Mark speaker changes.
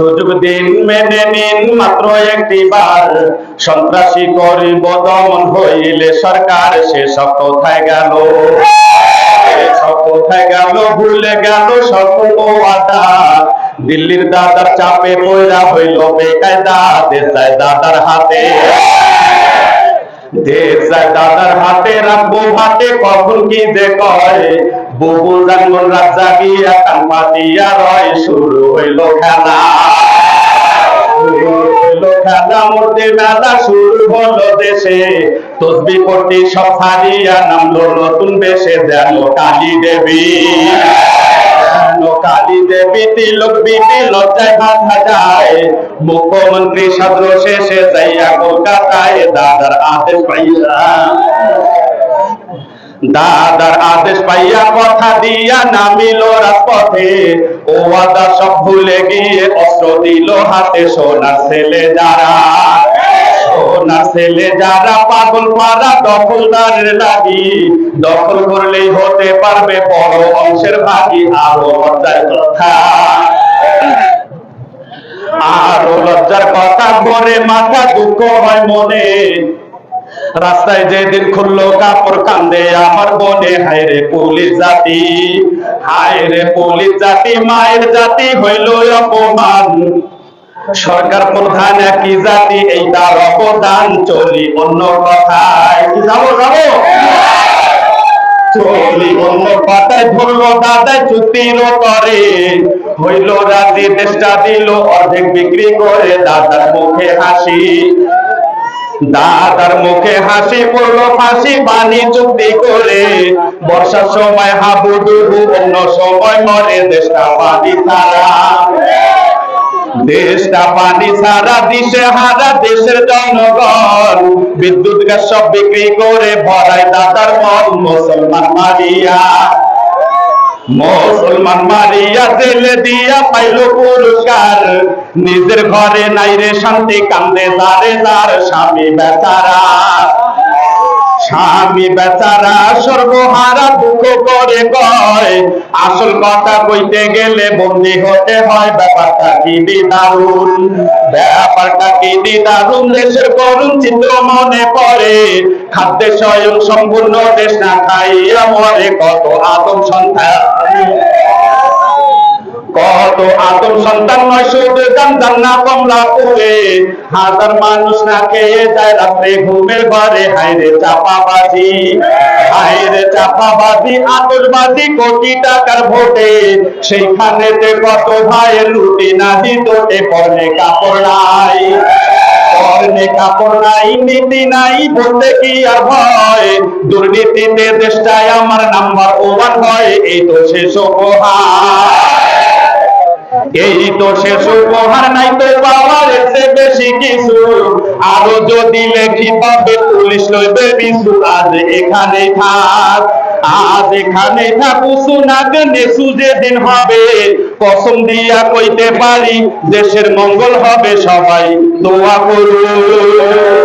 Speaker 1: সুযোগ দিন মেনে নিন মাত্র একটি বার, সন্ত্রাসী করিব দমন হইলে সরকার সেসব কোথায় গেল? সব কোথায় গেল? ভুলে গেল সকল আদা দিল্লির দাদার চাপে পয়রা হইল বেকায়দা দা যায় দাদার হাতে। দাদার হাতে রাখব হাতে, কখন কি যে কয়? বুবু জানমন রাত জাগিয়া কান পাতিয়া রয়, শুরু হইল খেলা। দেশে। তসবি পড়তে সব নামলো নতুন বেশে, যেন কালী দেবী। যেন কালী দেবী তিলক বিবি লজ্জায় বাঁধা যায় মুখ্যমন্ত্রী সদর শেষে যাইয়া কলকাতায়। দাদার আদেশ পাইয়া দাদার আদেশ পাইয়া কথা দিয়া নামিল রাজপথে। ও আদা সব ভুলে গিয়ে অস্ত্র দিল হাতে, সোনার ছেলে যারা সোনার ছেলে, যারা পাগল পাড়া দখলদারের লাগি দখল করলেই হতে পারবে বড় অংশের ভাগি আরও লজ্জার কথা। আরও লজ্জার কথা বলে মাথা দুঃখ হয় মনে। রাস্তায় যেদিন খুললো কাপড় কান্দে আমার বনে, হায় রে পুলিশ জাতি, হায় রে পুলিশ জাতি, মায়ের জাতি হইল অপমান। সরকার প্রধান একই জাতি, এই তার অবদান চলি অন্য কথায়। যাব যাব? চলি অন্য পাতায় ধরলো দাদায় চুক্তির করে হইল রাজি দেশটা দিল, অর্ধেক বিক্রি করে দাদার মুখে হাসি। দাদার মুখে হাসি, পড়ল ফাঁসি পানি চুক্তি করে। বর্ষার সময় হাবু ডুবু অন্য সময় মরে দেশটা পানি ছাড়া। দেশটা পানি ছাড়া, দিশে হারা দেশের জনগণ। বিদ্যুৎ, গ্যাস সব বিক্রি করে ভরায় দাদার মন। মুসলমান মারিয়া মুসলমান মারিয়া, জেলে দিয়া পাইল পুরস্কার। নিজের ঘরে নাই রে শান্তি, কান্দে যারে যার স্বামী বেচারা। স্বামী বেচারা সর্বহারা দুঃখ করে কয়। আসল কথা কইতে গেলে বন্দি হতে হয়, ব্যাপারটা কি দারুণ ব্যাপারটা কি দারুণ দেশের করুণ চিত্র মনে পড়ে। খাদ্যে স্বয়ং সম্পূর্ণ দেশ না খাইয়া মরে কত আদম সন্তান। আদম সন্তান নয়, শুধু জানতাম না কমলা পুরে হাজার মানুষ না খেয়ে যায় রাত্রে ঘুমের ঘরে। হাইরে চাপাবাজি হাইরে চাপাবাজি আতসবাজি কোটি টাকার ভোটে। সেইখানেতে কত না পরে কাপড় নাই কাপড় নাই, নীতি নাই, বলতে কি আর ভয়? দুর্নীতিতে দেশটায় আমার নাম্বার ওয়ান হয়, এই তো শেষ উপহার এই তো শেষ উপহার নাই তো পাওয়ার এসে বেশি কিছু। আরও যদি লেখি পাবে পুলিশ লইবে বিশু আজ এখানে থাক, আজ এখানে থাকু। সুনাগ নেসু যেদিন হবে, কসম দিয়া কইতে পারি, দেশের মঙ্গল হবে সবাই। দোয়া করুন।